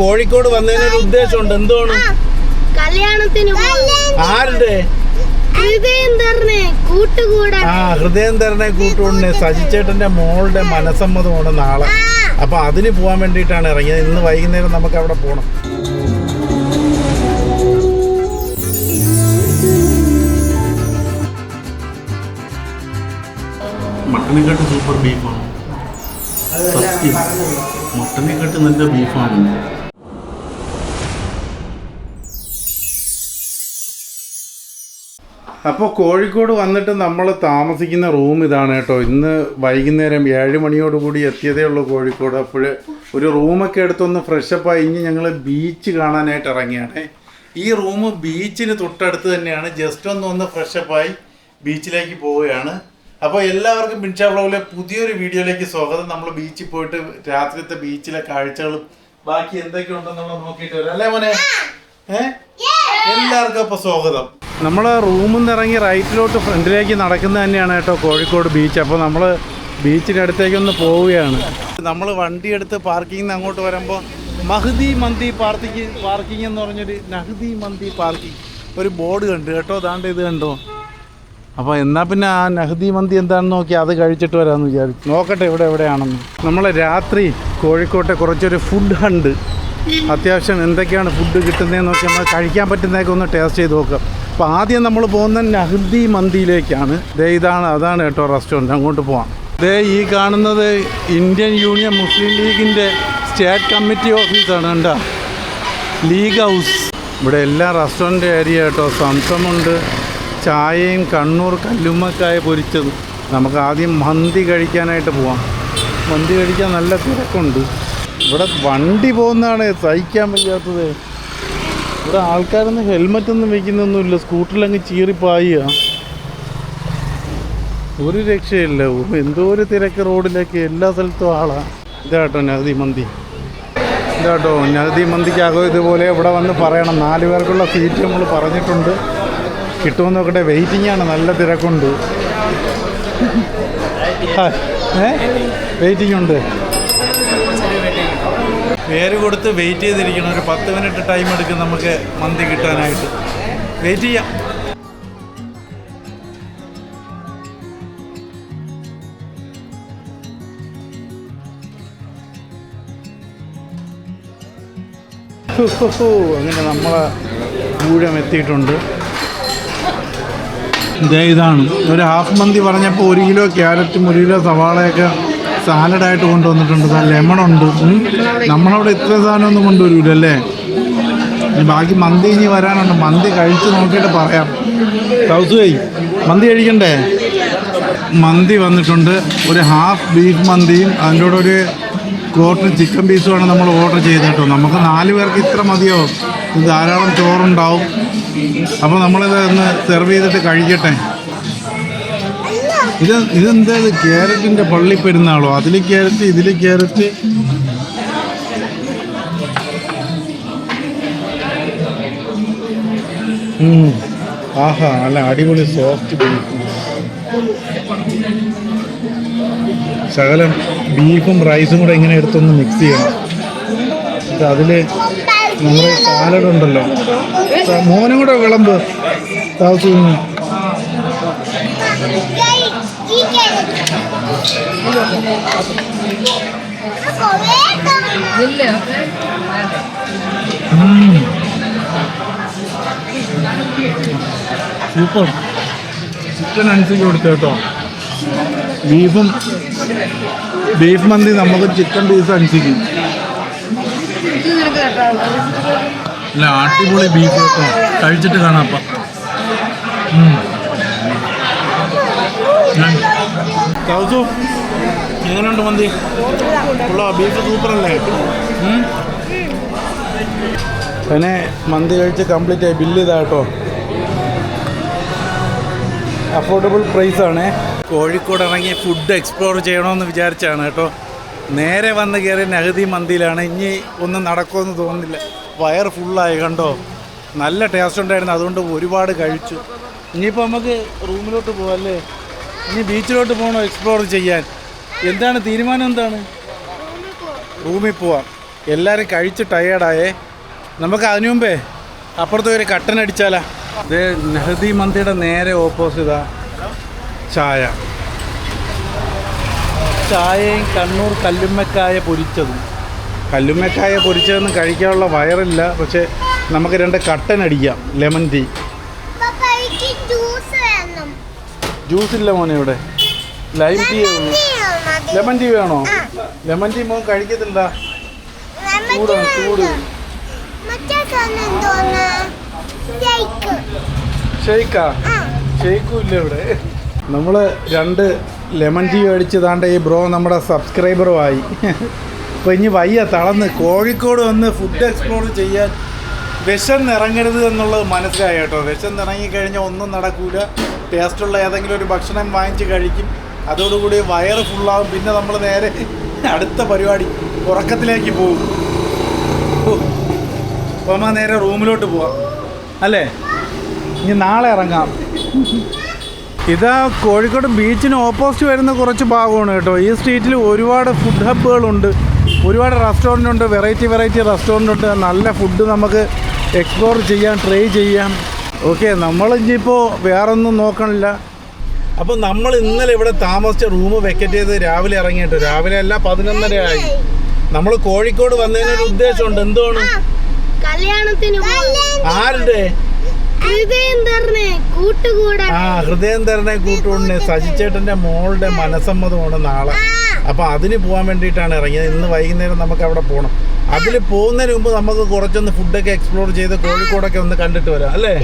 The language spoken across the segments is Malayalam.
കോഴിക്കോട് വന്നതിനൊരു ഉദ്ദേശമുണ്ട്. എന്താണ് കല്യാണത്തിന് ആരുടെ? ഹൃദയം തരണേ കൂട്ടുകൂടാ. ആ ഹൃദയം തരണേ കൂട്ടുകൊണ്ടേ സജിച്ചേട്ടന്റെ മോളുടെ മനസ്സമ്മതമാണ് നാളെ. അപ്പൊ അതിന് പോകാൻ വേണ്ടിയിട്ടാണ് ഇറങ്ങിയത്. ഇന്ന് വൈകുന്നേരം നമുക്ക് അവിടെ പോകണം മട്ടനെക്കാട്ട് സൂപ്പർ ബീഫാണ് സത്യം. മട്ടനെക്കാട്ട് നല്ല ബീഫാണ് അപ്പോൾ കോഴിക്കോട് വന്നിട്ട് നമ്മൾ താമസിക്കുന്ന റൂം ഇതാണ് കേട്ടോ. ഇന്ന് വൈകുന്നേരം ഏഴ് മണിയോടുകൂടി എത്തിയതേ ഉള്ളൂ കോഴിക്കോട്. അപ്പോൾ ഒരു റൂമൊക്കെ എടുത്തൊന്ന് ഫ്രഷപ്പ് ആയി. ഇനി ഞങ്ങൾ ബീച്ച് കാണാനായിട്ട് ഇറങ്ങിയാണ്. ഈ റൂം ബീച്ചിന് തൊട്ടടുത്ത് തന്നെയാണ്. ജസ്റ്റ് ഒന്ന് ഒന്ന് ഫ്രഷപ്പ് ആയി ബീച്ചിലേക്ക് പോവുകയാണ്. അപ്പോൾ എല്ലാവർക്കും ബിൻഷാ വ്ളോഗിലെ പുതിയൊരു വീഡിയോയിലേക്ക് സ്വാഗതം. നമ്മൾ ബീച്ചിൽ പോയിട്ട് രാത്രിത്തെ ബീച്ചിലെ കാഴ്ചകളും ബാക്കി എന്തൊക്കെ ഉണ്ടെന്നുള്ളത് നോക്കിയിട്ട് വരാം. അല്ലേ മോനെ? ഏഹ് എല്ലാവർക്കും അപ്പോൾ സ്വാഗതം. നമ്മൾ റൂമിൽ നിന്ന് ഇറങ്ങി റൈറ്റിലോട്ട് ഫ്രണ്ടിലേക്ക് നടക്കുന്നത് തന്നെയാണ് കേട്ടോ കോഴിക്കോട് ബീച്ച് അപ്പോൾ നമ്മൾ ബീച്ചിന്റെ അടുത്തേക്കൊന്ന് പോവുകയാണ്. നമ്മൾ വണ്ടി എടുത്ത് പാർക്കിങ്ങിൽ നിന്ന് അങ്ങോട്ട് വരുമ്പോൾ മഹദി മന്തി പാർക്കിങ് പാർക്കിംഗ് എന്ന് പറഞ്ഞൊരു നഹദി മന്തി പാർക്കിംഗ് ഒരു ബോർഡ് കണ്ടു കേട്ടോ അതാണ്ട് ഇത് കണ്ടോ? അപ്പോൾ എന്നാൽ പിന്നെ ആ നഹദി മന്തി എന്താണെന്ന് നോക്കി അത് കഴിച്ചിട്ട് വരാമെന്ന് വിചാരിച്ചു. നോക്കട്ടെ ഇവിടെ എവിടെയാണെന്ന്. നമ്മൾ രാത്രി കോഴിക്കോട്ടെ കുറച്ചൊരു ഫുഡ് ഹണ്ട് അത്യാവശ്യം എന്തൊക്കെയാണ് ഫുഡ് കിട്ടുന്നതെന്ന് നോക്കി നമ്മൾ കഴിക്കാൻ പറ്റുന്നതൊക്കെ ഒന്ന് ടേസ്റ്റ് ചെയ്ത് നോക്കുക. അപ്പോൾ ആദ്യം നമ്മൾ പോകുന്ന നഹ്ദി മന്തിയിലേക്കാണ് ദേ ഇതാണ് അതാണ് കേട്ടോ റെസ്റ്റോറന്റ് അങ്ങോട്ട് പോകാം ദേ ഈ കാണുന്നത് ഇന്ത്യൻ യൂണിയൻ മുസ്ലിം ലീഗിന്റെ സ്റ്റേറ്റ് കമ്മിറ്റി ഓഫീസാണ് കണ്ടോ. ലീഗ് ഹൗസ് ഇവിടെ എല്ലാ റെസ്റ്റോറന്റ് ഏരിയ കേട്ടോ സംസമുണ്ട്. ചായയും കണ്ണൂർ കല്ലുമ്മക്കായ പൊരിച്ചത്. നമുക്ക് ആദ്യം മന്തി കഴിക്കാനായിട്ട് പോവാം. മന്തി കഴിക്കാൻ നല്ല തിരക്കുണ്ട്. ഇവിടെ വണ്ടി പോകുന്നതാണ് സഹിക്കാൻ വയ്യാത്തത്. ഇവിടെ ആൾക്കാരൊന്നും ഹെൽമെറ്റ് ഒന്നും വെക്കുന്നൊന്നുമില്ല. സ്കൂട്ടറിലങ്ങ് ചീറിപ്പായ ഒരു രക്ഷയില്ല. എന്തോ ഒരു തിരക്ക് റോഡിലേക്ക് എല്ലാ സ്ഥലത്തും ആളാ. ഇതാട്ടോ നഗതി മന്തി. ഇതാട്ടോ നഗതി മന്തിക്കാകോ ഇതുപോലെ ഇവിടെ വന്ന് പറയണം. നാല് പേർക്കുള്ള സീറ്റ് നമ്മൾ പറഞ്ഞിട്ടുണ്ട്. കിട്ടുമെന്ന് നോക്കട്ടെ വെയിറ്റിംഗ് ആണ് നല്ല തിരക്കുണ്ട്. ഏ? വെയിറ്റിംഗ് ഉണ്ട് പേര് കൊടുത്ത് വെയിറ്റ് ചെയ്തിരിക്കണം. ഒരു പത്ത് മിനിറ്റ് ടൈം എടുക്കും നമുക്ക് മന്തി കിട്ടാനായിട്ട്. വെയിറ്റ് ചെയ്യാം. അങ്ങനെ നമ്മളെ ഊഴം എത്തിയിട്ടുണ്ട്. ഇതേ ഇതാണ്. ഒരു ഹാഫ് മന്തി പറഞ്ഞപ്പോൾ ഒരു കിലോ ക്യാരറ്റും ഒരു കിലോ സവാളയൊക്കെ സാലഡായിട്ട് കൊണ്ടുവന്നിട്ടുണ്ട്. ലെമണുണ്ട്. നമ്മളവിടെ ഇത്ര സാധനമൊന്നും കൊണ്ടുവരൂല അല്ലേ ബാക്കി മന്തി ഇനി വരാനുണ്ട്. മന്തി കഴിച്ച് നോക്കിയിട്ട് പറയാം. കൗസുവൈ മന്തി കഴിക്കണ്ടേ? മന്തി വന്നിട്ടുണ്ട്. ഒരു ഹാഫ് ബീഫ് മന്തിയും അതിന്റെ കൂടെ ഒരു ക്വാർട്ടർ ചിക്കൻ പീസുമാണ് നമ്മൾ ഓർഡർ ചെയ്തത് കേട്ടോ നമുക്ക് നാല് പേർക്ക് ഇത്ര മതിയോ? ധാരാളം ചോറുണ്ടാവും. അപ്പോൾ നമ്മളിത് ഒന്ന് സെർവ് ചെയ്തിട്ട് കഴിക്കട്ടെ? ഇത് ഇതെന്താ ക്യാരറ്റിന്റെ പള്ളി പെരുന്നാളോ? അതിൽ ക്യാരറ്റ് ഇതിൽ ക്യാരറ്റ്. ആഹാ നല്ല അടിപൊളി സോഫ്റ്റ് ബീഫ് ശകലം ബീഫും റൈസും കൂടെ ഇങ്ങനെ എടുത്തൊന്ന് മിക്സ് ചെയ്യണം. അതിൽ നമ്മുടെ സാലഡ് ഉണ്ടല്ലോ. മോനും കൂടെ വിളമ്പ്. താസു സൂപ്പർ. ചിക്കൻ അനുസരിച്ച് കൊടുത്തു കേട്ടോ. ബീഫും ബീഫ് മന്തി നമുക്ക് ചിക്കൻ പീസ് അനുസരിക്കും അല്ല അടിപൊളി ബീഫ് കേട്ടോ. കഴിച്ചിട്ട് കാണാം അപ്പം. എങ്ങനെയുണ്ട് മന്തി? ബീഫ് സൂപ്പർ അല്ലേ പിന്നെ മന്തി കഴിച്ച് കംപ്ലീറ്റ് ആയി. ബില്ല് ഇതാട്ടോ അഫോർഡബിൾ പ്രൈസ് ആണ്. കോഴിക്കോട് ഇറങ്ങി ഫുഡ് എക്സ്പ്ലോർ ചെയ്യണമെന്ന് വിചാരിച്ചാണ് കേട്ടോ. നേരെ വന്ന് കയറി നഹദി മന്തിയിലാണ്. ഇനി ഒന്നും നടക്കുമെന്ന് തോന്നുന്നില്ല. വയർ ഫുള്ളായി കണ്ടോ? നല്ല ടേസ്റ്റ് ഉണ്ടായിരുന്നു. അതുകൊണ്ട് ഒരുപാട് കഴിച്ചു. ഇനിയിപ്പോൾ നമുക്ക് റൂമിലോട്ട് പോകാം അല്ലേ? ഇനി ബീച്ചിലോട്ട് പോകണോ എക്സ്പ്ലോർ ചെയ്യാൻ. എന്താണ് തീരുമാനം എന്താണ്? റൂമിൽ പോവാം എല്ലാവരും കഴിച്ച് ടയേർഡായേ നമുക്ക് അതിനു മുമ്പേ അപ്പുറത്ത് ഒരു കട്ടൻ അടിച്ചാലാ. ഇത് നെഹദി മന്തിയുടെ നേരെ ഓപ്പോസിറ്റാ ചായ. ചായയും കണ്ണൂർ കല്ലുമ്മക്കായ പൊരിച്ചതും. കല്ലുമ്മക്കായ പൊരിച്ചതൊന്നും കഴിക്കാനുള്ള വയറില്ല. പക്ഷെ നമുക്ക് രണ്ട് കട്ടൻ അടിക്കാം. Lemon tea. ജ്യൂസ് വേണം. ജ്യൂസ് ഇല്ല മോനെ ഇവിടെ. ലൈം ടീ ലെമൺ ടീ വേണോ? ലെമൺ ടീ മോൻ കഴിക്കത്തില്ല ഷെയ്ക്കാ? ഷെയ്ക്കും ഇല്ല ഇവിടെ. നമ്മൾ രണ്ട് ലെമൺ ടീ അടിച്ചതാണ്ട് താണ്ട ഈ ബ്രോ നമ്മുടെ സബ്സ്ക്രൈബറുമായി അപ്പോൾ ഇനി വയ്യ തളന്ന്. കോഴിക്കോട് വന്ന് ഫുഡ് എക്സ്പ്ലോർ ചെയ്യാൻ വിഷം നിറങ്ങരുത് എന്നുള്ളത് മനസ്സിലായി കേട്ടോ. വിഷം നിറങ്ങിക്കഴിഞ്ഞാൽ ഒന്നും നടക്കൂല. ടേസ്റ്റുള്ള ഏതെങ്കിലും ഒരു ഭക്ഷണം വാങ്ങിച്ച് കഴിക്കും. അതോടുകൂടി വയറ് ഫുള്ളാവും പിന്നെ നമ്മൾ നേരെ അടുത്ത പരിപാടി ഉറക്കത്തിലേക്ക് പോകും. അപ്പോൾ നേരെ റൂമിലോട്ട് പോവാം. അല്ലേ? ഇനി നാളെ ഇറങ്ങാം. ഇതാ കോഴിക്കോട് ബീച്ചിന് ഓപ്പോസിറ്റ് വരുന്ന കുറച്ച് ഭാഗമാണ് കേട്ടോ. ഈ സ്ട്രീറ്റിൽ ഒരുപാട് ഫുഡ് ഹബ്ബുകളുണ്ട് ഒരുപാട് റെസ്റ്റോറന്റ് ഉണ്ട്. വെറൈറ്റി വെറൈറ്റി റെസ്റ്റോറന്റ് ഉണ്ട്. നല്ല ഫുഡ് നമുക്ക് എക്സ്പ്ലോർ ചെയ്യാം ട്രൈ ചെയ്യാം. ഓക്കെ നമ്മൾ ഇനിയിപ്പോൾ വേറൊന്നും നോക്കണില്ല. അപ്പോൾ നമ്മൾ ഇന്നലെ ഇവിടെ താമസിച്ച റൂം വെക്കറ്റ് ചെയ്ത് രാവിലെ ഇറങ്ങിയിട്ട് രാവിലെ അല്ല പതിനൊന്നര ആയി നമ്മൾ കോഴിക്കോട് വന്നതിന് ഒരു ഉദ്ദേശമുണ്ട്. എന്തുവാണ്? ആരുടെ? ആ ഹൃദയം ആ കൂട്ടുകൂടെ സജിച്ചേട്ടന്റെ മോളുടെ മനസ്സമ്മതമാണ് നാളെ. അപ്പൊ അതിന് പോകാൻ വേണ്ടിയിട്ടാണ് ഇറങ്ങിയത്. ഇന്ന് വൈകുന്നേരം നമുക്ക് അവിടെ പോകണം അതിൽ പോകുന്നതിന് മുമ്പ് നമുക്ക് കുറച്ചൊന്ന് ഫുഡൊക്കെ എക്സ്പ്ലോർ ചെയ്ത് കോഴിക്കോടൊക്കെ ഒന്ന് കണ്ടിട്ട് വരാം അല്ലേ?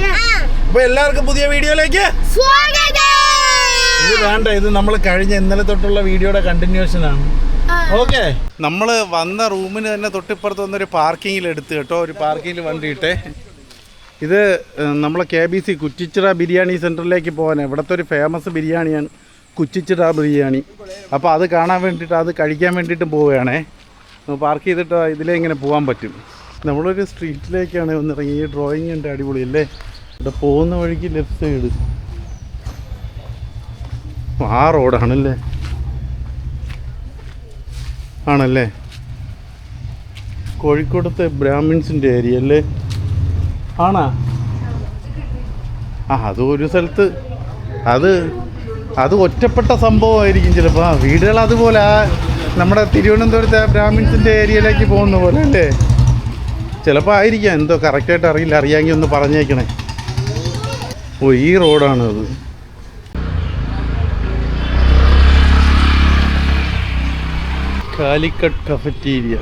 അപ്പൊ എല്ലാവർക്കും പുതിയ വീഡിയോയിലേക്ക് സ്വാഗതം. ഇത് വേണ്ട ഇത് നമ്മൾ കഴിഞ്ഞ ഇന്നലെ തൊട്ടുള്ള വീഡിയോയുടെ കണ്ടിന്യൂഷൻ ആണ്. ഓക്കെ നമ്മൾ വന്ന റൂമിന് തന്നെ തൊട്ടിപ്പുറത്ത് വന്നൊരു പാർക്കിങ്ങിൽ എടുത്ത് കേട്ടോ ഒരു പാർക്കിങ്ങിൽ വണ്ടി ഇട്ടേ ഇത് നമ്മളെ K B C Kuttichira biryani സെന്ററിലേക്ക് പോകാൻ ഇവിടുത്തെ ഒരു ഫേമസ് ബിരിയാണിയാണ് കുറ്റിച്ചിറ ബിരിയാണി. അപ്പോൾ അത് കാണാൻ വേണ്ടിയിട്ട് അത് കഴിക്കാൻ വേണ്ടിയിട്ട് പോവുകയാണേ. പാർക്ക് ചെയ്തിട്ട് ഇതിലേ ഇങ്ങനെ പോകാൻ പറ്റും. നമ്മളൊരു സ്ട്രീറ്റിലേക്കാണ് വന്നിറങ്ങി ഈ ഡ്രോയിങ് ഉണ്ട് അടിപൊളി അല്ലേ ഇവിടെ പോകുന്ന വഴിക്ക് ലെഫ്റ്റ് സൈഡ് ആ റോഡാണല്ലേ? ആണല്ലേ? കോഴിക്കോടത്തെ ബ്രാഹ്മിൻസിന്റെ ഏരിയ അല്ലേ? ആണാ? ആ അത് ഒരു സ്ഥലത്ത് അത് അത് ഒറ്റപ്പെട്ട സംഭവമായിരിക്കും ചിലപ്പോൾ ആ വീടുകൾ അതുപോലെ ആ നമ്മുടെ തിരുവനന്തപുരത്തെ ബ്രാഹ്മിൻസിന്റെ ഏരിയയിലേക്ക് പോകുന്ന പോലെ അല്ലേ? ചിലപ്പോൾ ആയിരിക്കാം. എന്തോ കറക്റ്റായിട്ട് അറിയില്ല. അറിയാമെങ്കിൽ ഒന്ന് പറഞ്ഞേക്കണേ. ഓ ഈ റോഡാണ് അത് കാലിക്കട്ട് കഫറ്റീരിയ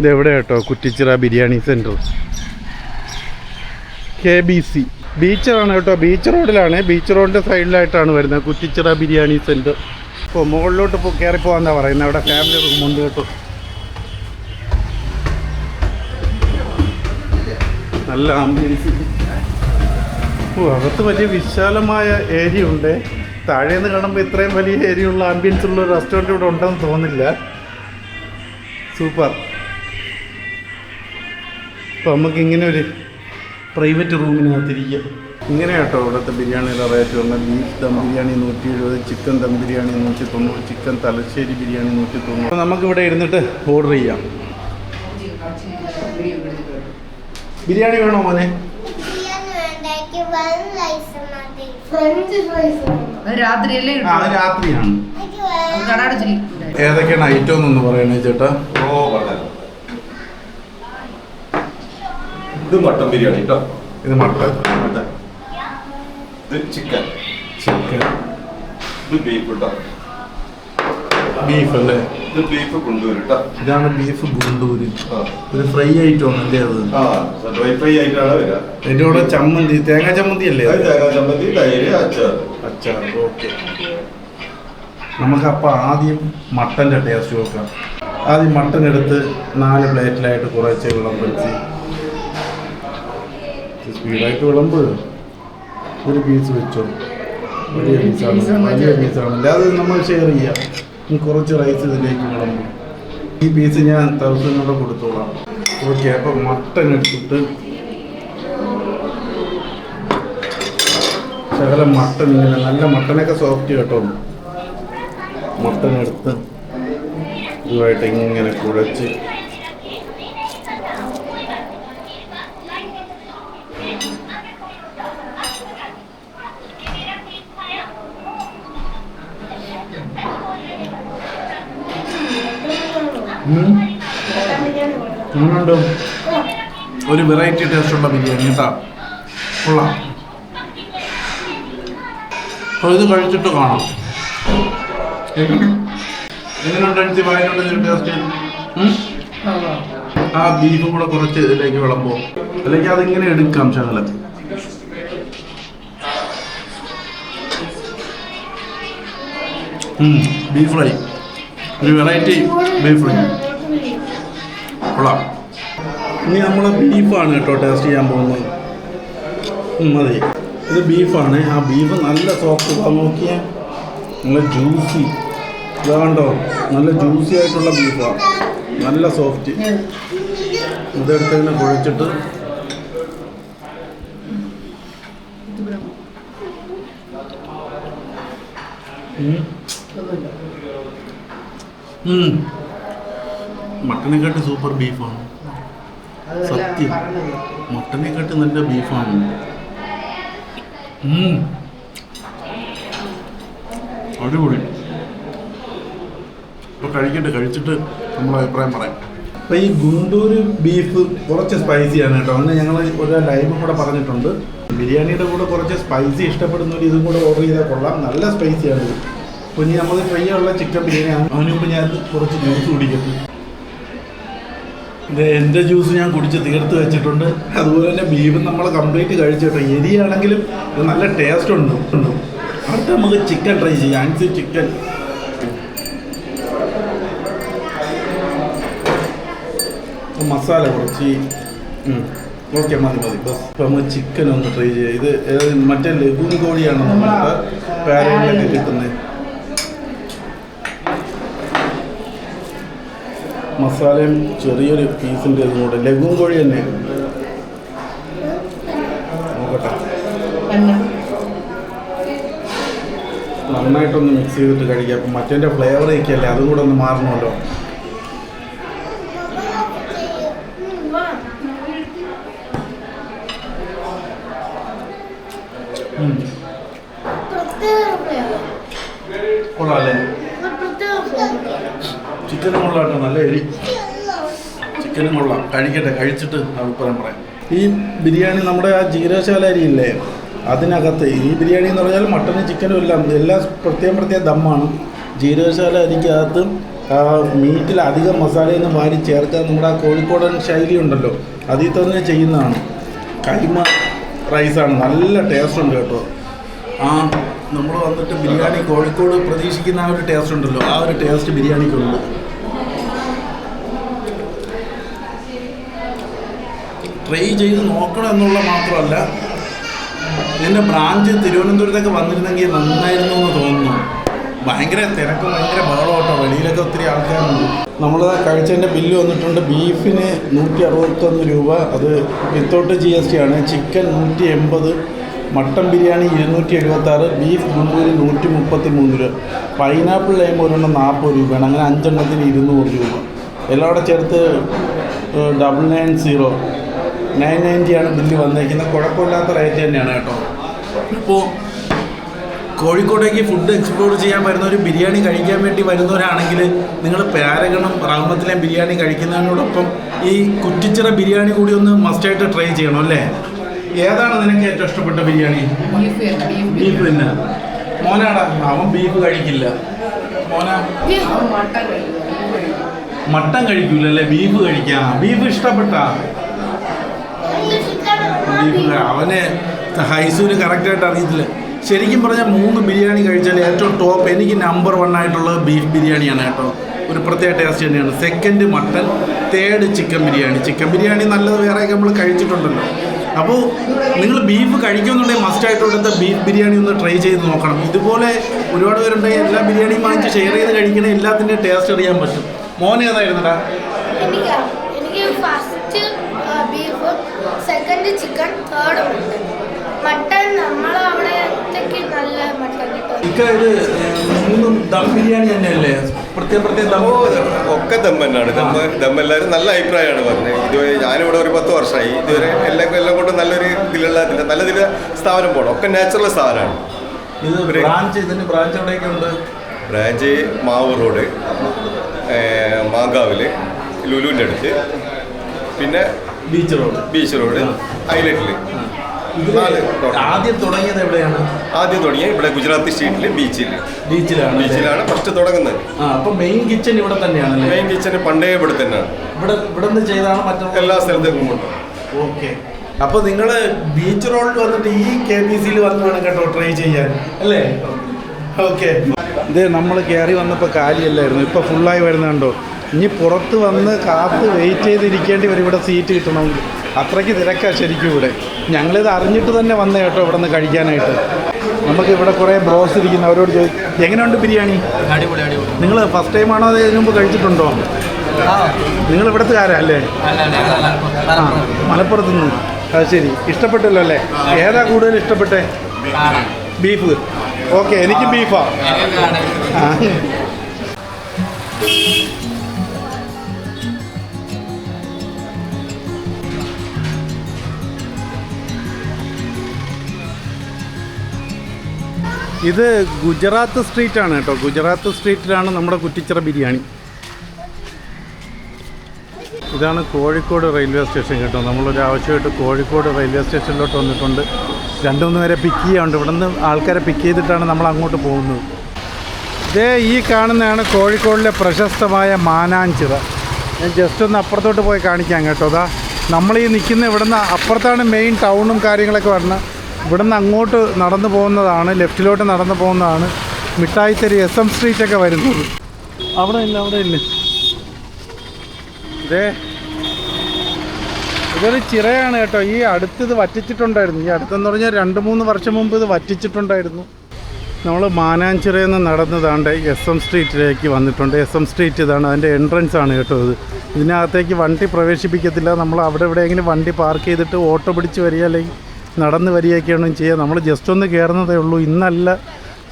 ഇതെവിടെ കേട്ടോ Kuttichira biryani centre K B C ബീച്ചറാണ് കേട്ടോ. ബീച്ച് റോഡിലാണ് ബീച്ച് റോഡിന്റെ സൈഡിലായിട്ടാണ് വരുന്നത്. കുറ്റിച്ചിറ ബിരിയാണി സെന്റർ ഇപ്പോൾ മുകളിലോട്ട് ഇപ്പോൾ കയറി പോകാന്നാ പറയുന്നത്. അവിടെ ഫാമിലി റൂമുണ്ട് കേട്ടോ. നല്ല ആംബിയൻസ് ഓ അകത്ത് വലിയ വിശാലമായ ഏരിയ ഉണ്ട്. താഴേന്ന് കാണുമ്പോൾ ഇത്രയും വലിയ ഏരിയ ഉള്ള ആംബിയൻസ് ഉള്ള ഒരു റെസ്റ്റോറന്റ് ഇവിടെ ഉണ്ടെന്ന് തോന്നില്ല. സൂപ്പർ അപ്പോൾ നമുക്ക് ഇങ്ങനെ ഒരു പ്രൈവറ്റ് റൂമിനകത്തിരിക്കാം ഇങ്ങനെ കേട്ടോ ഇവിടുത്തെ ബിരിയാണിയുടെ റേറ്റ് പറഞ്ഞാൽ ബീഫ് ദം ബിരിയാണി നൂറ്റി എഴുപത് ചിക്കൻ ദം ബിരിയാണി നൂറ്റി തൊണ്ണൂറ് ചിക്കൻ തലശ്ശേരി ബിരിയാണി നൂറ്റി തൊണ്ണൂറ് അപ്പോൾ നമുക്കിവിടെ ഇരുന്നിട്ട് ഓർഡർ ചെയ്യാം. ബിരിയാണി വേണോ മോനെ? ഫ്രഞ്ച് ഫ്രൈസ് അത് രാത്രിയല്ലേ ആ അത് രാത്രിയാണ്. ഏതൊക്കെയാണ് ഐറ്റം എന്നൊന്ന് പറയണേ ചേട്ടാ? ഓ. ഇത് മട്ടൻ ബിരിയാണി കേട്ടോ ഇത് മട്ടൻ. മട്ടൻ. ഇത് ചിക്കൻ. ചിക്കൻ. ഇത് ബീഫ് കേട്ടോ ബീഫ് അല്ലേ? ഇത് ബീഫ് കേട്ടോ ഇതാണ് ബീഫ് ഗുണ്ടൂര്. ഒരു ഫ്രൈ ഐറ്റം അല്ലേ അത് ആ ഡ്രൈ ഫ്രൈ ആയിട്ടാണ് വരിക അതിന്റെ കൂടെ ചമ്മന്തി തേങ്ങ ചമ്മന്തി അല്ലേ തേങ്ങാ ചമ്മന്തി തൈര് അച്ചാർ അച്ചാർ ഓക്കെ നമുക്കപ്പോൾ ആദ്യം മട്ടന്റെ ടേസ്റ്റ് നോക്കാം. ആദ്യം മട്ടൻ എടുത്ത് നാല് പ്ലേറ്റിലായിട്ട് കുറച്ച് വിളമ്പെടുത്തി സ്പീഡായിട്ട് വിളമ്പ്. ഒരു പീസ് വെച്ചോ? വലിയ പീസാണ് വലിയ പീസാണ് അല്ലാതെ നമ്മൾ ഷെയർ ചെയ്യാം. കുറച്ച് റൈസ് ഇതിലേക്ക് വിളമ്പും. ഈ പീസ് ഞാൻ തൗസൻഡിനോട് കൊടുത്തോളാം. ഓക്കെ അപ്പം മട്ടൻ എടുത്തിട്ട് ശകല മട്ടൻ ഇങ്ങനെ നല്ല മട്ടനൊക്കെ സോഫ്റ്റ് കേട്ടോ. മട്ടൻ എടുത്ത് ഇതുമായിട്ട് ഇങ്ങനെ കുഴച്ച് ഒരു വെറൈറ്റി ടേസ്റ്റുള്ള ബിരിയാണി കേട്ടോ. ഇത് കഴിച്ചിട്ട് കാണാം. എങ്ങനെയുണ്ട് എനിക്ക് വായനോട് ടേസ്റ്റ് ആ ബീഫും കൂടെ കുറച്ച് ഇതിലേക്ക് വിളമ്പോ. അല്ലെങ്കിൽ അതിങ്ങനെ എടുക്കാം ചങ്ങല. ബീഫ് ഫ്രൈ ഒരു വെറൈറ്റി ബീഫ് ഫ്രൈ കൊള്ളാം. ഇനി നമ്മൾ ബീഫാണ് കേട്ടോ ടേസ്റ്റ് ചെയ്യാൻ പോകുന്നത്. മതി ഇത് ബീഫാണ്. ആ ബീഫ് നല്ല സോഫ്റ്റ് നോക്കിയ. നല്ല ജ്യൂസി ഇതാ കണ്ടോ? നല്ല ജ്യൂസി ആയിട്ടുള്ള ബീഫാണ് നല്ല സോഫ്റ്റ് ഇതെടുത്ത് ഇങ്ങനെ കുഴച്ചിട്ട്. ഉം. മട്ടനെക്കാട്ടി സൂപ്പർ ബീഫാണ് സത്യം. മട്ടനെക്കാട്ടി നല്ല ബീഫാണ്. അടിപൊളി. ഇപ്പൊ കഴിക്കട്ടെ കഴിച്ചിട്ട് നമ്മൾ അഭിപ്രായം പറയാം. അപ്പോൾ ഈ ഗുണ്ടൂര് ബീഫ് കുറച്ച് സ്പൈസി ആണ് കേട്ടോ. അങ്ങനെ ഞങ്ങൾ ഒരു ലൈവും കൂടെ പറഞ്ഞിട്ടുണ്ട്. ബിരിയാണിയുടെ കൂടെ കുറച്ച് സ്പൈസി ഇഷ്ടപ്പെടുന്നവർ ഇതും കൂടെ ഓർഡർ ചെയ്താൽ കൊള്ളാം. നല്ല സ്പൈസിയാണ് ഇത് അപ്പോൾ ഇനി നമ്മൾ ഫ്രീ ഉള്ള ചിക്കൻ ബിരിയാണി അതിന് മുമ്പ് ഞാൻ കുറച്ച് ജ്യൂസ് കുടിക്കട്ടെ എന്റെ ജ്യൂസ് ഞാൻ കുടിച്ച് തീർത്ത് വെച്ചിട്ടുണ്ട്. അതുപോലെ തന്നെ ബീഫ് നമ്മൾ കംപ്ലീറ്റ് കഴിച്ചിട്ട് എരിയാണെങ്കിലും ഇത് നല്ല ടേസ്റ്റ് ഉണ്ട്. ഉണ്ട്. നമുക്ക് ചിക്കൻ ട്രൈ ചെയ്യാം. അൻസി ചിക്കൻ മസാല കുറച്ച്. ഓക്കെ മതി മതി. ബസ്. ഇപ്പം നമുക്ക് ചിക്കൻ ഒന്ന് ട്രൈ ചെയ്യാം. ഇത് മറ്റേ ലഘുൻ കോഴിയാണ് നമ്മൾ പാരയിലൊക്കെ കിട്ടുന്നത്? മസാലയും ചെറിയൊരു പീസിന്റെ ഇതും കൂടെ ലഘുൻ കോഴി തന്നെ. നോക്കട്ടെ. നന്നായിട്ടൊന്ന് മിക്സ് ചെയ്തിട്ട് കഴിക്കാം. അപ്പം മറ്റേന്റെ ഫ്ലേവർ ഒക്കെയല്ലേ അതും കൂടെ ഒന്ന് മാറണമല്ലോ. ഉം. പ്രത്യേക flavor. കൊള്ളാം അല്ലേ ഒരു പ്രത്യേക flavor. ചിക്കനും കൊള്ളാം കേട്ടോ നല്ല എരി ചിക്കനും കൊള്ളാം കഴിക്കട്ടെ കഴിച്ചിട്ട് അഭിപ്രായം പറയാം ഈ ബിരിയാണി നമ്മുടെ ആ ജീരകശാല അരിയില്ലേ അതിനകത്ത് ഈ ബിരിയാണി എന്ന് പറഞ്ഞാൽ മട്ടനും ചിക്കനും എല്ലാം എല്ലാം പ്രത്യേകം പ്രത്യേകം ദമ്മാണ്. ജീരകശാല അരിക്കകത്ത് മീറ്റിൽ അധികം മസാലയൊന്നും വാരി ചേർക്കാൻ നമ്മുടെ ആ കോഴിക്കോടൻ ശൈലി ഉണ്ടല്ലോ അതിൽ തന്നെ ചെയ്യുന്നതാണ്. കൈമ റൈസാണ് നല്ല ടേസ്റ്റ് ഉണ്ട് കേട്ടോ. ആ നമ്മൾ വന്നിട്ട് ബിരിയാണി കോഴിക്കോട് പ്രതീക്ഷിക്കുന്ന ആ ഒരു ടേസ്റ്റ് ഉണ്ടല്ലോ ആ ഒരു ടേസ്റ്റ് ബിരിയാണിക്കുണ്ട്. ട്രൈ ചെയ്ത് നോക്കണം എന്നുള്ള മാത്രമല്ല ഇതിന്റെ ബ്രാഞ്ച് തിരുവനന്തപുരത്തൊക്കെ വന്നിരുന്നെങ്കിൽ നന്നായിരുന്നു എന്ന് തോന്നുന്നു. ഭയങ്കര തിരക്കും ഭയങ്കര ബഹളമാട്ടോ വെളിയിലൊക്കെ ഒത്തിരി ആൾക്കാരുണ്ട്. നമ്മൾ കഴിച്ചതിന്റെ ബില്ല് വന്നിട്ടുണ്ട്. ബീഫിന് നൂറ്റി അറുപത്തൊന്ന് രൂപ. അത് വിത്തൗട്ട് ജി എസ് ടി ആണ്. ചിക്കൻ നൂറ്റി എൺപത് മട്ടൻ ബിരിയാണി ഇരുന്നൂറ്റി എഴുപത്തി ആറ് ബീഫ് മുന്നൂറ് നൂറ്റി മുപ്പത്തി മൂന്ന് രൂപ. പൈനാപ്പിൾ ലൈം ഒരെണ്ണം നാൽപ്പത് രൂപയാണ്. അങ്ങനെ അഞ്ചെണ്ണത്തിന് ഇരുന്നൂറ് രൂപ. എല്ലാം കൂടെ ചേർത്ത് ഡബിൾ നയൻ സീറോ നയൻ നയന്റിയാണ് ബില്ല് വന്നേക്കുന്നത്. കുഴപ്പമില്ലാത്ത റേറ്റ് തന്നെയാണ് കേട്ടോ. ഇപ്പോൾ കോഴിക്കോടേക്ക് ഫുഡ് എക്സ്പ്ലോർ ചെയ്യാൻ വരുന്ന ഒരു ബിരിയാണി കഴിക്കാൻ വേണ്ടി വരുന്നവരാണെങ്കിൽ നിങ്ങൾ പാരഗണും റാമത്തിലെ ബിരിയാണി കഴിക്കുന്നതിനോടൊപ്പം ഈ കുറ്റിച്ചിറ ബിരിയാണി കൂടി ഒന്ന് മസ്റ്റായിട്ട് ട്രൈ ചെയ്യണം അല്ലേ? ഏതാണ് നിനക്ക് ഏറ്റവും ഇഷ്ടപ്പെട്ട ബിരിയാണി? ബീഫ് തന്നെ മോനാടാ അവൻ ബീഫ് കഴിക്കില്ല. മോനാ? മട്ടൻ കഴിക്കൂലല്ലേ? ബീഫ് കഴിക്കാം. ബീഫ് ഇഷ്ടപ്പെട്ടാ. Chicken അവനെ ഹൈസൂര് കറക്റ്റായിട്ട് അറിയത്തില്ല. ശരിക്കും പറഞ്ഞാൽ മൂന്ന് ബിരിയാണി കഴിച്ചാൽ ഏറ്റവും ടോപ്പ് എനിക്ക് നമ്പർ വൺ ആയിട്ടുള്ളത് ബീഫ് ബിരിയാണിയാണ് കേട്ടോ. ഒരു പ്രത്യേക ടേസ്റ്റ് തന്നെയാണ്. Second mutton third chicken biryani. Chicken biryani നല്ലത് വേറെ നമ്മൾ കഴിച്ചിട്ടുണ്ടല്ലോ. അപ്പോൾ നിങ്ങൾ ബീഫ് കഴിക്കുന്നുണ്ടെങ്കിൽ മസ്റ്റായിട്ട് ഇവിടുത്തെ ബീഫ് ബിരിയാണി ഒന്ന് ട്രൈ ചെയ്ത് നോക്കണം. ഇതുപോലെ ഒരുപാട് പേരുണ്ടെങ്കിൽ എല്ലാ ബിരിയാണിയും വാങ്ങിച്ച് ഷെയർ ചെയ്ത് കഴിക്കണേ എല്ലാത്തിന്റെയും ടേസ്റ്റ് അറിയാൻ പറ്റും. മോൻ ഏതായിരുന്നടാ എനിക്ക് എനിക്ക് first beef second chicken third mutton നല്ല മൂന്നും ദം ബിരിയാണി തന്നെയല്ലേ? പ്രത്യേകം പ്രത്യേകം ഓ, ദം ഒക്കെ ദം തന്നെയാണ്. ദമ്മ ദം എല്ലാവരും നല്ല അഭിപ്രായമാണ് പറഞ്ഞത്. ഇതുവരെ ഞാനിവിടെ ഒരു പത്ത് വർഷമായി. ഇതുവരെ എല്ലാം എല്ലാം കൊണ്ടും നല്ലൊരു ഇതിലുള്ള ഇതിന്റെ നല്ല ഇതിൽ സ്ഥാപനം പോകണം ഒക്കെ നാച്ചുറൽ സ്ഥാപനമാണ്. ഇത് ബ്രാഞ്ച് ഇതിന് ബ്രാഞ്ച് എവിടെയൊക്കെ ഉണ്ട്? ബ്രാഞ്ച് മാവ് റോഡ് മാങ്കാവിൽ ലുലുവിന്റെ അടുത്ത്. പിന്നെ ബീച്ച് റോഡ് ബീച്ച് റോഡ് ഹൈലൈറ്റിൽ നാല് ആദ്യം തുടങ്ങിയത് എവിടെയാണ്? ആദ്യം തുടങ്ങിയ ഇവിടെ ഗുജറാത്തി സ്ട്രീറ്റിൽ ബീച്ചിൽ ബീച്ചിലാണ് ബീച്ചിലാണ് ഫസ്റ്റ് തുടങ്ങുന്നത്. അപ്പൊ മെയിൻ കിച്ചൺ ഇവിടെ തന്നെയാണ് മെയിൻ കിച്ചൺ പണ്ടേ ഇവിടെ തന്നെയാണ്. ഇവിടെ ഇവിടെ നിന്ന് ചെയ്താണ് മറ്റുള്ള എല്ലാ സ്ഥലത്തേക്കും കൊണ്ടുപോകും ഓക്കെ. അപ്പൊ നിങ്ങൾ ബീച്ച് റോഡിൽ വന്നിട്ട് ഈ കെ ബി സിയിൽ വന്ന് വേണം കേട്ടോ ട്രൈ ചെയ്യാൻ. അല്ലേ? ഓക്കെ. ഇത് നമ്മൾ കയറി വന്നപ്പോൾ കാലിയല്ലായിരുന്നു. ഇപ്പൊ ഫുള്ളായി വരുന്നുണ്ടോ ഇനി പുറത്ത് വന്ന് കാത്ത് വെയിറ്റ് ചെയ്തിരിക്കേണ്ടി വരും. ഇവിടെ സീറ്റ് കിട്ടണമെങ്കിൽ. അത്രയ്ക്ക് തിരക്കാണ് ശരിക്കും ഇവിടെ. ഞങ്ങളിത് അറിഞ്ഞിട്ട് തന്നെ വന്ന കേട്ടോ ഇവിടെ നിന്ന് കഴിക്കാനായിട്ട്. നമുക്ക് ഇവിടെ കുറേ ബ്രോസ് ഇരിക്കുന്നു. അവരോട് ചോദിക്കും എങ്ങനെയുണ്ട് ബിരിയാണി? അടിപൊളി അടിപൊളി. നിങ്ങൾ ഫസ്റ്റ് ടൈമാണോ അത് ഇതിനു മുമ്പ് കഴിച്ചിട്ടുണ്ടോ? നിങ്ങൾ ഇവിടുത്തുകാരാ അല്ലേ? അല്ല അല്ല ആ, മലപ്പുറത്ത് നിന്ന്. അത് ശരി. ഇഷ്ടപ്പെട്ടല്ലോ അല്ലേ? ഏതാ കൂടുതൽ ഇഷ്ടപ്പെട്ടേ? ബീഫ്. ഓക്കെ എനിക്ക് ബീഫാ. ആ. ഇത് ഗുജറാത്ത് സ്ട്രീറ്റ് ആണ് കേട്ടോ. ഗുജറാത്ത് സ്ട്രീറ്റിലാണ് നമ്മുടെ കുറ്റിച്ചിറ ബിരിയാണി. ഇതാണ് കോഴിക്കോട് റെയിൽവേ സ്റ്റേഷൻ കേട്ടോ. നമ്മളൊരു ആവശ്യമായിട്ട് കോഴിക്കോട് റെയിൽവേ സ്റ്റേഷനിലോട്ട് വന്നിട്ടുണ്ട്. രണ്ടു മൂന്ന് പേരെ പിക്ക് ചെയ്യാറുണ്ട് ഇവിടെ നിന്ന് ആൾക്കാരെ പിക്ക് ചെയ്തിട്ടാണ് നമ്മൾ അങ്ങോട്ട് പോകുന്നത്. ഇതേ ഈ കാണുന്നതാണ് കോഴിക്കോടിലെ പ്രശസ്തമായ മാനാഞ്ചിറ. ഞാൻ ജസ്റ്റ് ഒന്ന് അപ്പുറത്തോട്ട് പോയി കാണിക്കാം കേട്ടോ. അതാ നമ്മൾ ഈ നിൽക്കുന്ന ഇവിടുന്ന് അപ്പുറത്താണ് മെയിൻ ടൗണും കാര്യങ്ങളൊക്കെ വരുന്നത്. ഇവിടുന്ന് അങ്ങോട്ട് നടന്നു പോകുന്നതാണ് ലെഫ്റ്റിലോട്ട് നടന്നു പോകുന്നതാണ്. മിഠായിത്തെരി എസ് എം സ്ട്രീറ്റൊക്കെ വരുന്നത്. അവിടെ ഇല്ല അവിടെ ഇല്ല. ഇതേ ഇതൊരു ചിറയാണ് കേട്ടോ. ഈ അടുത്ത് ഇത് വറ്റിച്ചിട്ടുണ്ടായിരുന്നു. ഈ അടുത്തെന്ന് പറഞ്ഞാൽ രണ്ട് മൂന്ന് വർഷം മുമ്പ് ഇത് വറ്റിച്ചിട്ടുണ്ടായിരുന്നു. നമ്മൾ മാനാഞ്ചിറയിൽ നിന്ന് നടന്നതാണ്ട് എസ് എം സ്ട്രീറ്റിലേക്ക് വന്നിട്ടുണ്ട്. എസ് എം സ്ട്രീറ്റ് ഇതാണ് അതിന്റെ എൻട്രൻസ് ആണ് കേട്ടോ ഇത്. ഇതിനകത്തേക്ക് വണ്ടി പ്രവേശിപ്പിക്കത്തില്ല. നമ്മൾ അവിടെ എവിടെയെങ്കിലും വണ്ടി പാർക്ക് ചെയ്തിട്ട് ഓട്ടോ പിടിച്ച് വരിക അല്ലെങ്കിൽ നടന്ന് വരികയൊക്കെയാണ് ചെയ്യുക. നമ്മൾ ജസ്റ്റ് ഒന്ന് കയറുന്നതേ ഉള്ളൂ. ഇന്നല്ല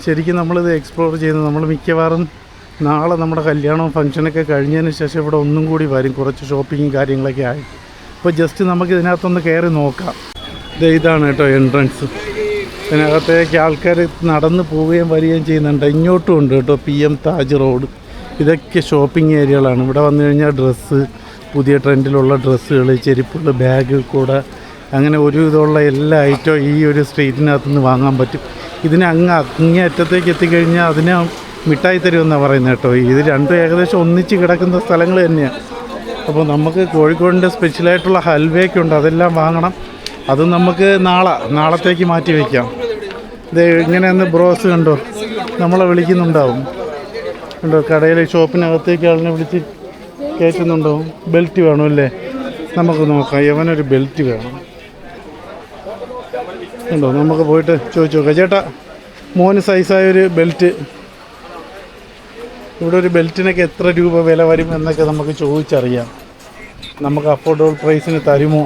ശരിക്കും നമ്മളിത് എക്സ്പ്ലോർ ചെയ്യുന്നത്. നമ്മൾ മിക്കവാറും നാളെ നമ്മുടെ കല്യാണവും ഫംഗ്ഷനൊക്കെ കഴിഞ്ഞതിന് ശേഷം ഇവിടെ ഒന്നും കൂടി വരും. കുറച്ച് ഷോപ്പിങ്ങും കാര്യങ്ങളൊക്കെ ആയി. അപ്പോൾ ജസ്റ്റ് നമുക്ക് ഇതിനകത്തൊന്ന് കയറി നോക്കാം. ഇത് ഇതാണ് കേട്ടോ എൻട്രൻസ് ഇതിനകത്തേക്ക് ആൾക്കാർ നടന്ന് പോവുകയും വരികയും ചെയ്യുന്നുണ്ട്. ഇങ്ങോട്ടും ഉണ്ട് കേട്ടോ പി എം താജ് റോഡ് ഇതൊക്കെ ഷോപ്പിംഗ് ഏരിയകളാണ് ഇവിടെ വന്നു കഴിഞ്ഞാൽ ഡ്രസ്സ് പുതിയ ട്രെൻഡിലുള്ള ഡ്രസ്സുകൾ ചെരുപ്പുകൾ ബാഗ് കൂടെ അങ്ങനെ ഒരു വിധമുള്ള എല്ലാ ഐറ്റവും ഈ ഒരു സ്ട്രീറ്റിനകത്ത് നിന്ന് വാങ്ങാൻ പറ്റും. ഇതിന് അങ്ങ് അങ്ങേയറ്റത്തേക്ക് എത്തിക്കഴിഞ്ഞാൽ അതിനെ മിഠായി തരുമെന്നാണ് പറയുന്നത് കേട്ടോ. ഇത് രണ്ടും ഏകദേശം ഒന്നിച്ച് കിടക്കുന്ന സ്ഥലങ്ങൾ തന്നെയാണ് അപ്പോൾ നമുക്ക് കോഴിക്കോടിന്റെ സ്പെഷ്യലായിട്ടുള്ള ഹൽവയൊക്കെ ഉണ്ട്. അതെല്ലാം വാങ്ങണം. അത് നമുക്ക് നാളെ നാളത്തേക്ക് മാറ്റി വയ്ക്കാം ഇത് ഇങ്ങനെയൊന്ന് ബ്രോസ് കണ്ടോ? നമ്മളെ വിളിക്കുന്നുണ്ടാവും. കണ്ടോ കടയിലെ ഷോപ്പിനകത്തേക്ക് ആളിനെ വിളിച്ച് കയറ്റുന്നുണ്ടാവും ബെൽറ്റ് വേണമല്ലേ? നമുക്ക് നോക്കാം. യവനൊരു ബെൽറ്റ് വേണം. ഉണ്ടോ? നമുക്ക് പോയിട്ട് ചോദിച്ചു നോക്കാം. ചേട്ടാ മോന് സൈസായ ഒരു ബെൽറ്റ് ഇവിടെ ഒരു ബെൽറ്റിനൊക്കെ എത്ര രൂപ വില വരും എന്നൊക്കെ നമുക്ക് ചോദിച്ചറിയാം. നമുക്ക് അഫോർഡബിൾ പ്രൈസിന് തരുമോ?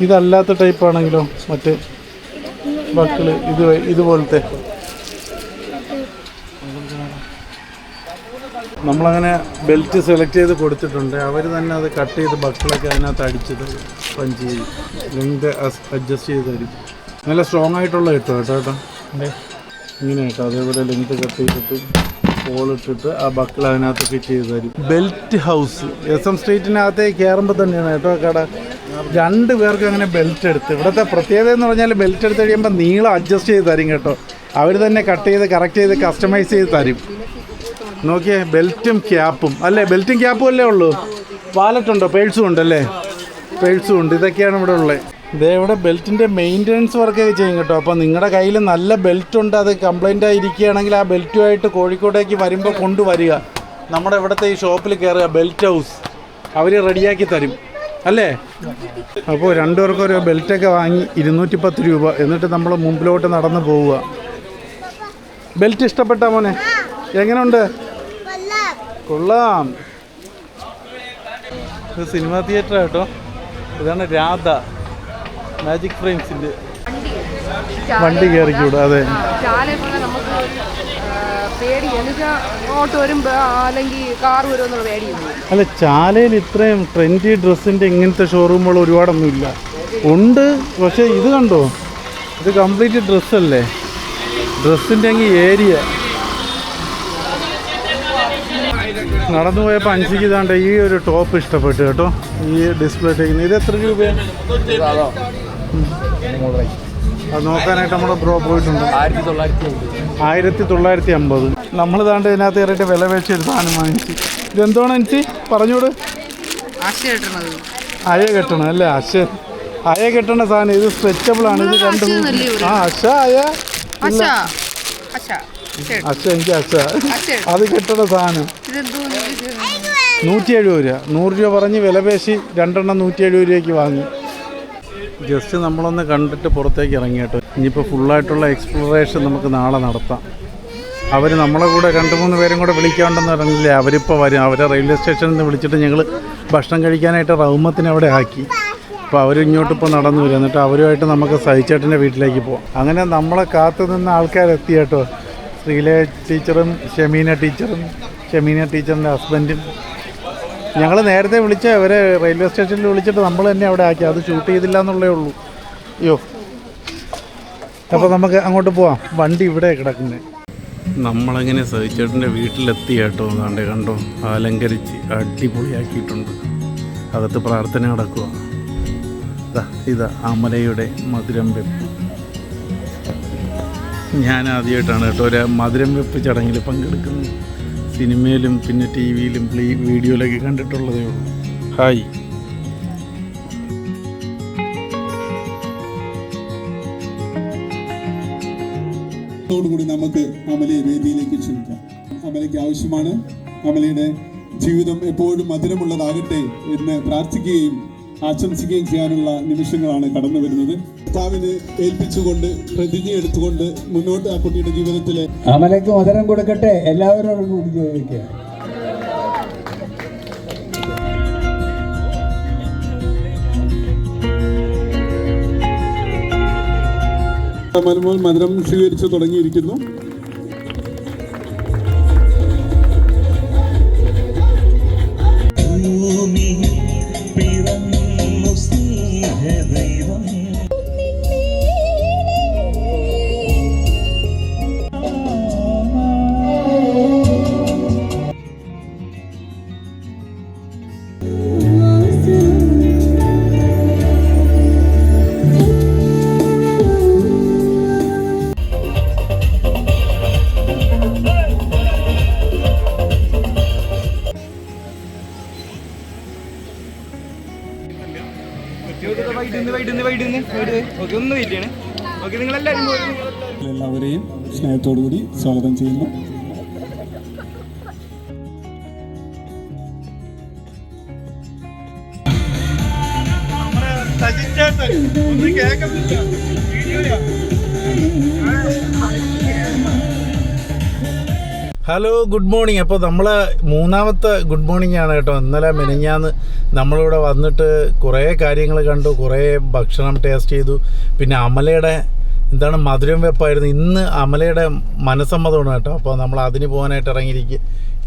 ഇതല്ലാത്ത ടൈപ്പ് ആണെങ്കിലോ? മറ്റേ ബക്കിൾ ഇത് ഇതുപോലത്തെ. നമ്മളങ്ങനെ ബെൽറ്റ് സെലക്ട് ചെയ്ത് കൊടുത്തിട്ടുണ്ട്. അവർ തന്നെ അത് കട്ട് ചെയ്ത് ബക്കിളൊക്കെ അതിനകത്ത് അടിച്ചത് പഞ്ച് ലെങ്ത് അഡ്ജസ്റ്റ് ചെയ്ത് തരും നല്ല സ്ട്രോങ് ആയിട്ടുള്ള കിട്ടും കേട്ടോ കേട്ടോ ഇങ്ങനെ കേട്ടോ. അതേപോലെ ലെങ്ത് കട്ട് ചെയ്തിട്ട് ഹോളിട്ടിട്ട് ആ ബക്കിൾ അതിനകത്ത് ഫിറ്റ് ചെയ്ത് തരും ബെൽറ്റ് ഹൗസ് എസ് എം സ്ട്രീറ്റിനകത്തേക്ക് കയറുമ്പോൾ തന്നെയാണ് കേട്ടോ കട. രണ്ട് പേർക്ക് അങ്ങനെ ബെൽറ്റ് എടുത്ത്. ഇവിടുത്തെ പ്രത്യേകത എന്ന് പറഞ്ഞാൽ ബെൽറ്റ് എടുത്ത് കഴിയുമ്പോൾ നീളം അഡ്ജസ്റ്റ് ചെയ്ത് തരും കേട്ടോ. അവർ തന്നെ കട്ട് ചെയ്ത് കറക്റ്റ് ചെയ്ത് കസ്റ്റമൈസ് ചെയ്ത് തരും. നോക്കിയേ ബെൽറ്റും ക്യാപ്പും. അല്ലേ ബെൽറ്റും ക്യാപ്പും അല്ലേ ഉള്ളൂ? വാലറ്റ് ഉണ്ടോ പേഴ്സും ഉണ്ടല്ലേ? പേഴ്സും ഉണ്ട്. ഇതൊക്കെയാണ് ഇവിടെ ഉള്ളത് ഇതേ ഇവിടെ ബെൽറ്റിന്റെ മെയിന്റനൻസ് വർക്കൊക്കെ ചെയ്യും കേട്ടോ. അപ്പോൾ നിങ്ങളുടെ കയ്യിൽ നല്ല ബെൽറ്റ് ഉണ്ട്. അത് കംപ്ലൈന്റ് ആയിരിക്കുകയാണെങ്കിൽ ആ ബെൽറ്റുമായിട്ട് കോഴിക്കോട്ടേക്ക് വരുമ്പോൾ കൊണ്ടുവരിക. നമ്മുടെ ഇവിടുത്തെ ഈ ഷോപ്പിൽ കയറുക ബെൽറ്റ് ഹൗസ് അവർ റെഡിയാക്കി തരും. അല്ലേ? അപ്പോൾ രണ്ടുപേർക്കും ഒരു ബെൽറ്റൊക്കെ വാങ്ങി ഇരുന്നൂറ്റി പത്ത് രൂപ. എന്നിട്ട് നമ്മൾ മുമ്പിലോട്ട് നടന്ന് പോവുക. ബെൽറ്റ് ഇഷ്ടപ്പെട്ട മോനെ? എങ്ങനെയുണ്ട് കൊള്ളാം. ഇത് സിനിമാ തിയേറ്റർ കേട്ടോ ഇതാണ് രാധ. മാജിക് ഫ്രെയിംസിന്റെ വണ്ടി കയറിക്കൂടാ? അതെ. അല്ല ചാലയിൽ ഇത്രയും ട്രെൻഡി ഡ്രസ്സിന്റെ ഇങ്ങനത്തെ ഷോറൂമുകൾ ഒരുപാടൊന്നും ഇല്ല ഉണ്ട് പക്ഷേ ഇത് കണ്ടോ? ഇത് കംപ്ലീറ്റ് ഡ്രസ്സല്ലേ ഡ്രസ്സിന്റെ അങ്ങ് ഏരിയ നടന്നു പോയപ്പോൾ അഞ്ചിക്ക് ഇതാണ്ട് ഈ ഒരു ടോപ്പ് ഇഷ്ടപ്പെട്ടു കേട്ടോ. ഈ ഡിസ്പ്ലേ ടേക്കുന്ന ഇത് എത്ര രൂപയാണ് അത് നോക്കാനായിട്ട് നമ്മുടെ ബ്രോ പോയിട്ടുണ്ട്. ആയിരത്തി തൊള്ളായിരത്തി അമ്പത് നമ്മൾ ഇതാണ്ട് ഇതിനകത്ത് കയറിയിട്ട് വില വെച്ച് ഒരു സാധനം വാങ്ങിച്ചു. ഇതെന്താണ് എനിക്ക് പറഞ്ഞോട് അയ കെട്ടണം അല്ലേ? അശ അയ കെട്ടണ സാധനം. ഇത് സ്ട്രെച്ചബിൾ ആണ്. ഇത് രണ്ടും ആ അശ അയ. അശ. അശ എനിക്ക് അശ അത് കെട്ടണ സാധനം. നൂറ്റി എഴുപത് രൂപ. നൂറ് രൂപ പറഞ്ഞ് വില പേശി രണ്ടെണ്ണം നൂറ്റി എഴുപത് രൂപയ്ക്ക് വാങ്ങി. ജസ്റ്റ് നമ്മളൊന്ന് കണ്ടിട്ട് പുറത്തേക്ക് ഇറങ്ങി കേട്ടോ. ഇനിയിപ്പോൾ ഫുള്ളായിട്ടുള്ള എക്സ്പ്ലോറേഷൻ നമുക്ക് നാളെ നടത്താം. അവർ നമ്മളെ കൂടെ രണ്ട് മൂന്ന് പേരും കൂടെ വിളിക്കാണ്ടെന്ന് പറഞ്ഞില്ലേ അവരിപ്പോൾ വരും. അവരെ റെയിൽവേ സ്റ്റേഷനിൽ നിന്ന് വിളിച്ചിട്ട് ഞങ്ങൾ ഭക്ഷണം കഴിക്കാനായിട്ട് റൗമത്തിന് അവിടെ ആക്കി. അപ്പോൾ അവർ ഇങ്ങോട്ട് ഇപ്പോൾ നടന്നു വരും. എന്നിട്ട് അവരുമായിട്ട് നമുക്ക് സഹിച്ചേട്ടന്റെ വീട്ടിലേക്ക് പോകാം അങ്ങനെ നമ്മളെ കാത്തു നിന്ന ആൾക്കാരെത്തി കേട്ടോ. ശ്രീലയ ടീച്ചറും ഷമീന ടീച്ചറും ഷമീന ടീച്ചറിന്റെ ഹസ്ബൻഡും. ഞങ്ങൾ നേരത്തെ വിളിച്ച അവരെ റെയിൽവേ സ്റ്റേഷനിൽ വിളിച്ചിട്ട് നമ്മൾ തന്നെ അവിടെ ആക്കി. അത് ഷൂട്ട് ചെയ്തില്ല എന്നുള്ളേ ഉള്ളൂ. അയ്യോ. അപ്പോൾ നമുക്ക് അങ്ങോട്ട് പോവാം. വണ്ടി ഇവിടെ കിടക്കുന്നത് നമ്മളങ്ങനെ സഹിച്ചേട്ടന്റെ വീട്ടിലെത്തി കേട്ടോ. അതാണ്ട് കണ്ടോ. അലങ്കരിച്ച് അടിപൊളിയാക്കിയിട്ടുണ്ട്. അകത്ത് പ്രാർത്ഥന നടക്കുക ഇതാ ഇതാ അമലയുടെ മധുരം വെപ്പ്. ഞാൻ ആദ്യമായിട്ടാണ് കേട്ടോ ഒരു മധുരം വെപ്പ് ചടങ്ങിൽ പങ്കെടുക്കുന്നത്. സിനിമയിലും പിന്നെ ടി വിയിലും വീഡിയോയിലൊക്കെ കണ്ടിട്ടുള്ളതേ ഉള്ളൂ. ഹായ്. ോടുകൂടി നമുക്ക് അമലയെ വേദിയിലേക്ക് ക്ഷണിക്കാം. അമലയ്ക്ക് ആവശ്യമാണ്. അമലയുടെ ജീവിതം എപ്പോഴും മധുരമുള്ളതാകട്ടെ എന്ന് പ്രാർത്ഥിക്കുകയും ആശംസിക്കുകയും ചെയ്യാനുള്ള നിമിഷങ്ങളാണ് കടന്നു വരുന്നത്. കർത്താവിന് ഏൽപ്പിച്ചുകൊണ്ട് പ്രതിജ്ഞ എടുത്തുകൊണ്ട് മുന്നോട്ട് ആ കുട്ടിയുടെ ജീവിതത്തിലെ അമലയ്ക്ക് മധുരം കൊടുക്കട്ടെ. എല്ലാവരോടും കൂടി ചോദിക്കുക മധുരം സ്വീകരിച്ചു തുടങ്ങിയിരിക്കുന്നു. എല്ലാവരെയും സ്നേഹത്തോടുകൂടി സ്വാഗതം ചെയ്യുന്നു. ഹലോ ഗുഡ് മോർണിംഗ് അപ്പോൾ നമ്മൾ മൂന്നാമത്തെ ഗുഡ് മോർണിംഗ് ആണ് കേട്ടോ. ഇന്നലെ മിനിഞ്ഞാന്ന് നമ്മളിവിടെ വന്നിട്ട് കുറേ കാര്യങ്ങൾ കണ്ടു കുറേ ഭക്ഷണം ടേസ്റ്റ് ചെയ്തു. പിന്നെ അമലയുടെ എന്താണ് മധുരം വെപ്പായിരുന്നു. ഇന്ന് അമലയുടെ മനസ്സമ്മതമാണ് കേട്ടോ. അപ്പോൾ നമ്മൾ അതിന് പോകാനായിട്ട് ഇറങ്ങിയിരിക്കുക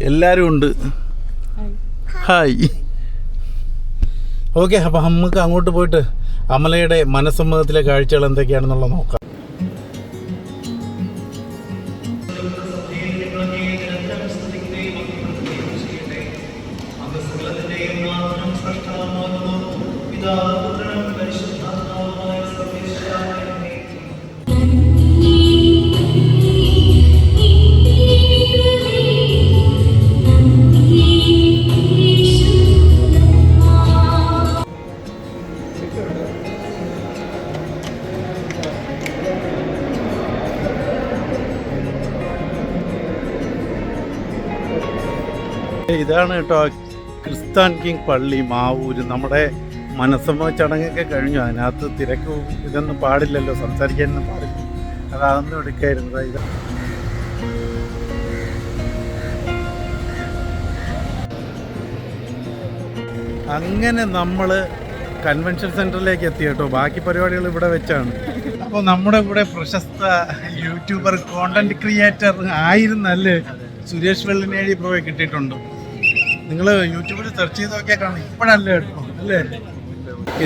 എല്ലാവരും ഉണ്ട്. ഹായ് ഓക്കെ അപ്പോൾ നമുക്ക് അങ്ങോട്ട് പോയിട്ട് അമലയുടെ മനസ്സമ്മതത്തിലെ കാഴ്ചകൾ എന്തൊക്കെയാണെന്നുള്ളത് നോക്കാം. ഇതാണ് കേട്ടോ ക്രിസ്ത്യൻ കിങ് പള്ളി മാവൂര്. നമ്മുടെ മനസ്സമ്മ ചടങ്ങൊക്കെ കഴിഞ്ഞു. അതിനകത്ത് തിരക്ക് ഇതൊന്നും പാടില്ലല്ലോ സംസാരിക്കാനൊന്നും പാടില്ല. അതൊന്നും എടുക്കായിരുന്നു. ഇത്. അങ്ങനെ നമ്മൾ കൺവെൻഷൻ സെന്ററിലേക്ക് എത്തി കേട്ടോ. ബാക്കി പരിപാടികൾ ഇവിടെ വെച്ചാണ്. അപ്പോൾ നമ്മുടെ ഇവിടെ പ്രശസ്ത യൂട്യൂബർ കോണ്ടന്റ് ക്രിയേറ്റർ ആയിരുന്നല്ലേ സുരേഷ് വെള്ളിനേഴി പ്രോയെ കിട്ടിയിട്ടുണ്ട്. നിങ്ങൾ യൂട്യൂബിൽ സെർച്ച് ചെയ്ത് നോക്കിയാൽ കാണും. ഇപ്പോഴല്ലേ കേട്ടോ അല്ലേ?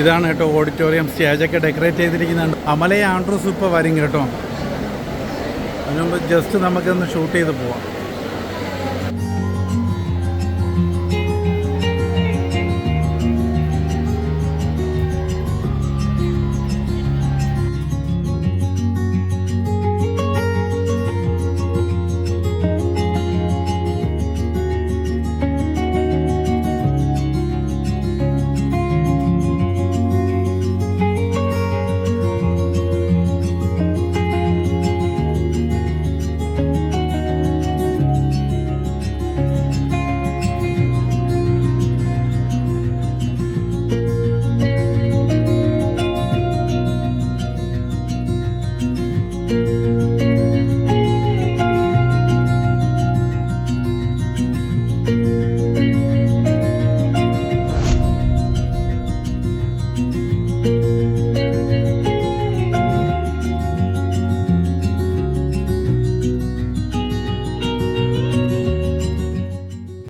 ഇതാണ് കേട്ടോ ഓഡിറ്റോറിയം സ്റ്റേജൊക്കെ ഡെക്കറേറ്റ് ചെയ്തിരിക്കുന്നുണ്ട്. അമലയെ ആൻഡ്രൂസ് ഇപ്പോൾ വരും കേട്ടോ. അതിനുമ്പോൾ ജസ്റ്റ് നമുക്കൊന്ന് ഷൂട്ട് ചെയ്ത് പോവാം.